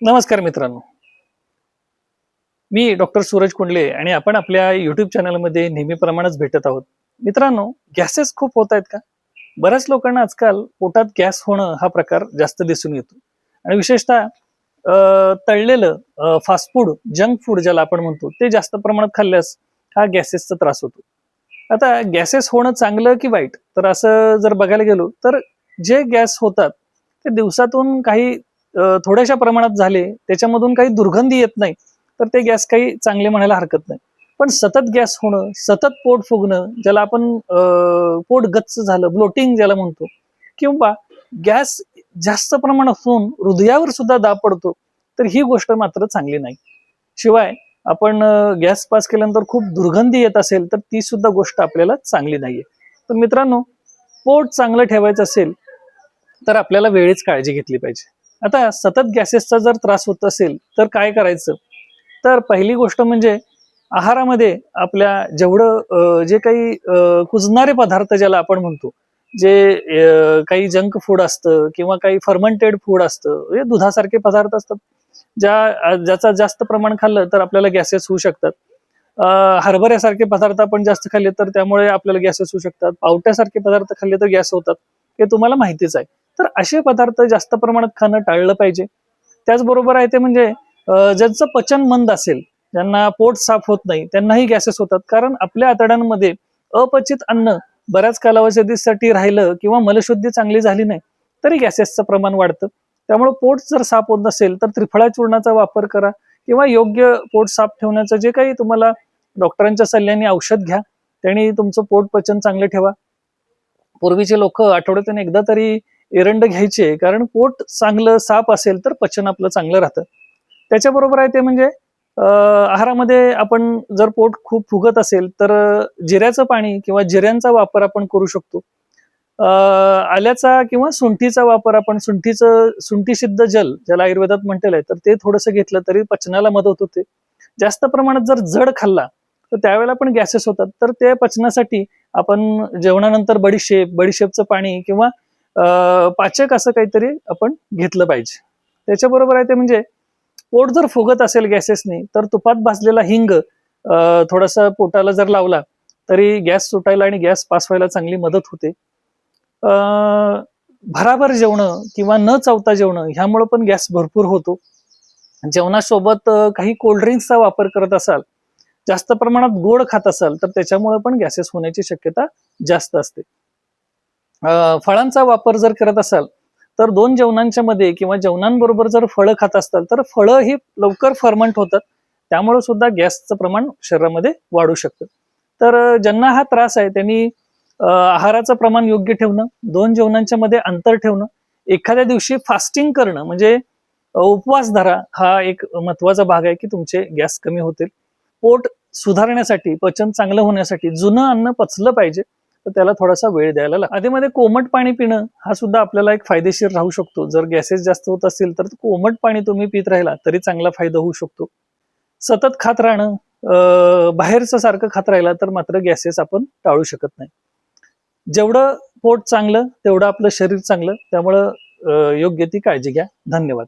नमस्कार मित्रांनो. मी डॉक्टर सूरज कुंडले आणि आपण आपल्या युट्यूब चॅनलमध्ये नेहमीप्रमाणेच भेटत आहोत. मित्रांनो गॅसेस खूप होत आहेत का? बऱ्याच लोकांना आजकाल पोटात गॅस होणं हा प्रकार जास्त दिसून येतो. आणि विशेषतः तळलेलं फास्ट फूड जंक फूड ज्याला आपण म्हणतो ते जास्त प्रमाणात खाल्ल्यास हा गॅसेसचा त्रास होतो. आता गॅसेस होणं चांगलं की वाईट? तर असं जर बघायला गेलो तर जे गॅस होतात ते दिवसातून काही थोड्याशा प्रमाणात झाले त्याच्यामधून काही दुर्गंधी येत नाही तर ते गॅस काही चांगले म्हणायला हरकत नाही. पण सतत गॅस होणं सतत पोट फुगणं ज्याला आपण पोट गच्च झालं ब्लोटिंग ज्याला म्हणतो किंवा गॅस जास्त प्रमाणात होऊन हृदयावर सुद्धा दाब पडतो तर ही गोष्ट मात्र चांगली नाही. शिवाय आपण गॅस पास केल्यानंतर खूप दुर्गंधी येत असेल तर ती सुद्धा गोष्ट आपल्याला चांगली नाहीये. तर मित्रांनो पोट चांगलं ठेवायचं असेल तर आपल्याला वेळीच काळजी घेतली पाहिजे. आता सतत गॅसेसचा जर त्रास होत असेल तर काय करायचं? तर पहिली गोष्ट म्हणजे आहारामध्ये आपल्या जेवढं जे काही कुजणारे पदार्थ ज्याला आपण म्हणतो जे काही जंक फूड असतं किंवा काही फर्मंटेड फूड असतं हे दुधासारखे पदार्थ असतात. ज्या ज्याचा जास्त प्रमाण खाल्लं तर आपल्याला गॅसेस होऊ शकतात. हरभऱ्यासारखे पदार्थ आपण जास्त खाल्ले तर त्यामुळे आपल्याला गॅसेस होऊ शकतात. पावट्यासारखे पदार्थ खाल्ले तर गॅस होतात. हे तुम्हाला माहितीच आहे. तर असे पदार्थ जास्त प्रमाणात खाणं टाळलं पाहिजे. त्याचबरोबर आहे ते म्हणजे ज्यांचं पचन मंद असेल ज्यांना पोट साफ होत नाही त्यांनाही गॅसेस होतात. कारण आपल्या आतड्यांमध्ये अपचित अन्न बऱ्याच कालावधीसाठी राहिलं किंवा मलशुद्धी चांगली झाली नाही तरी गॅसेसचं प्रमाण वाढतं. त्यामुळे पोट जर साफ होत नसेल तर त्रिफळा चूर्णाचा वापर करा किंवा योग्य पोट साफ ठेवण्याचं जे काही तुम्हाला डॉक्टरांच्या सल्ल्याने औषध घ्या त्यांनी तुमचं पोट पचन चांगलं ठेवा. पूर्वीचे लोक आठवड्यातून एकदा तरी एरंड घ्यायचे कारण पोट चांगलं साफ असेल तर पचन आपलं चांगलं राहतं. त्याच्याबरोबर आहे ते म्हणजे आहारामध्ये आपण जर पोट खूप फुगत असेल तर जिऱ्याचं पाणी किंवा जिऱ्यांचा वापर आपण करू शकतो. आल्याचा किंवा सुंठीचा वापर आपण सुंठीचं सुंठी सिद्ध जल ज्याला आयुर्वेदात म्हटलेलं आहे तर ते थोडंसं घेतलं तरी पचनाला मदत होते. जास्त प्रमाणात जर जड खाल्ला तर त्यावेळेला पण गॅसेस होतात. तर ते पचनासाठी आपण जेवणानंतर बडीशेप बडीशेपचं पाणी किंवा पाचक असं काहीतरी आपण घेतलं पाहिजे. त्याच्याबरोबर आहे ते म्हणजे पोट जर फुगत असेल गॅसेसनी तर तुपात भाजलेला हिंग थोडासा पोटाला जर लावला तरी गॅस सुटायला आणि गॅस पास व्हायला चांगली मदत होते. भराभर जेवणं किंवा न चावता जेवणं ह्यामुळं पण गॅस भरपूर होतो. जेवणासोबत काही कोल्ड्रिंक्सचा वापर करत असाल जास्त प्रमाणात गोड खात असाल तर त्याच्यामुळे पण गॅसेस होण्याची शक्यता जास्त असते. फळांचा वापर जर करत असाल तर दोन जेवणांच्या मध्ये किंवा जेवणांबरोबर जर फळं खात असताल तर फळं ही लवकर फर्मंट होतात. त्यामुळे सुद्धा गॅसचं प्रमाण शरीरामध्ये वाढू शकतं. तर ज्यांना हा त्रास आहे त्यांनी आहाराचं प्रमाण योग्य ठेवणं दोन जेवणांच्या मध्ये अंतर ठेवणं एखाद्या दिवशी फास्टिंग करणं म्हणजे उपवास धरा हा एक महत्त्वाचा भाग आहे की तुमचे गॅस कमी होतील. पोट सुधारण्यासाठी पचन चांगलं होण्यासाठी जुनं अन्न पचलं पाहिजे. तर त्याला थोडासा वेळ द्यायला लागतो. आधीमध्ये कोमट पाणी पिणं हा सुद्धा आपल्याला एक फायदेशीर राहू शकतो. जर गॅसेस जास्त होत असतील तर कोमट पाणी तुम्ही पित राहिला तरी चांगला फायदा होऊ शकतो. सतत खात राहणं बाहेरचं सारखं खात राहिला तर मात्र गॅसेस आपण टाळू शकत नाही. जेवढं पोट चांगलं तेवढं आपलं शरीर चांगलं. त्यामुळं योग्य ती काळजी घ्या. धन्यवाद.